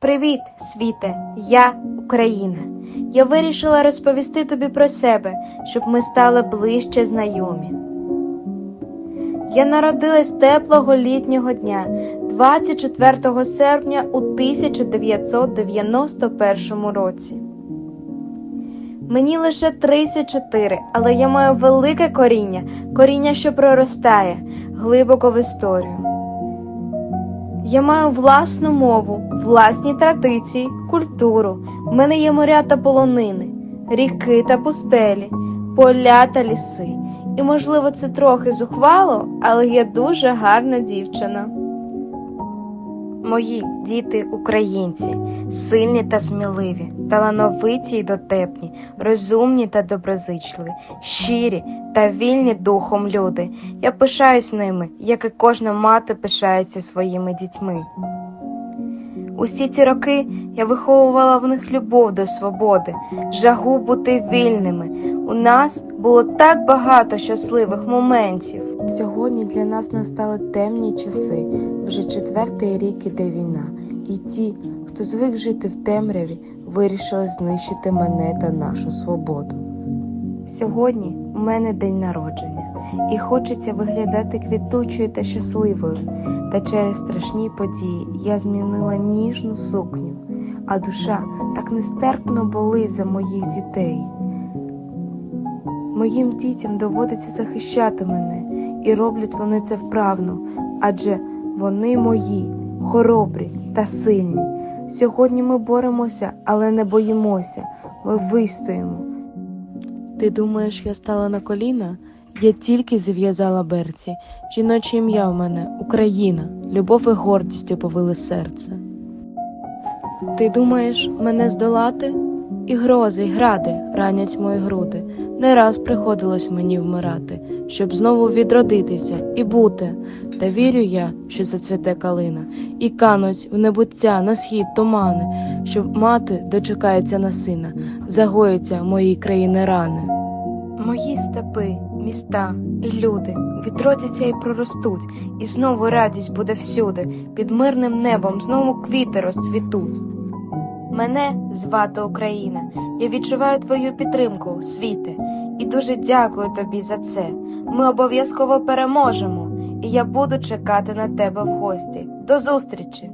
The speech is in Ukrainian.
Привіт, світе! Я Україна. Я вирішила розповісти тобі про себе, щоб ми стали ближче знайомі. Я народилась теплого літнього дня 24 серпня у 1991 році. Мені лише 34, але я маю велике коріння, коріння, що проростає глибоко в історію. Я маю власну мову, власні традиції, культуру. В мене є моря та полонини, ріки та пустелі, поля та ліси. І, можливо, це трохи зухвало, але я дуже гарна дівчина. Мої діти українці, сильні та сміливі, талановиті й дотепні, розумні та доброзичливі, щирі та вільні духом люди. Я пишаюсь ними, як і кожна мати пишається своїми дітьми. Усі ці роки я виховувала в них любов до свободи, жагу бути вільними. У нас було так багато щасливих моментів. Сьогодні для нас настали темні часи. Вже четвертий рік іде війна, і ті, хто звик жити в темряві, вирішили знищити мене та нашу свободу. Сьогодні у мене день народження, і хочеться виглядати квітучою та щасливою. Та через страшні події я змінила ніжну сукню, а душа так нестерпно болить за моїх дітей. Моїм дітям доводиться захищати мене, і роблять вони це вправно, адже вони мої, хоробрі та сильні. Сьогодні ми боремося, але не боїмося, ми вистоїмо. Ти думаєш, я стала на коліна? Я тільки зав'язала берці. Жіноче ім'я в мене Україна, любов і гордістю повили серце. Ти думаєш мене здолати? І грози, й гради ранять мої груди. Не раз приходилось мені вмирати, щоб знову відродитися і бути. Та вірю я, що зацвіте калина, і кануть в небуття на схід тумани, щоб мати дочекається на сина, загоїться моїй країни рани. Мої степи, міста і люди відродяться і проростуть, і знову радість буде всюди, під мирним небом знову квіти розцвітуть. Мене звати Україна. Я відчуваю твою підтримку, світе, і дуже дякую тобі за це. Ми обов'язково переможемо, і я буду чекати на тебе в гості. До зустрічі!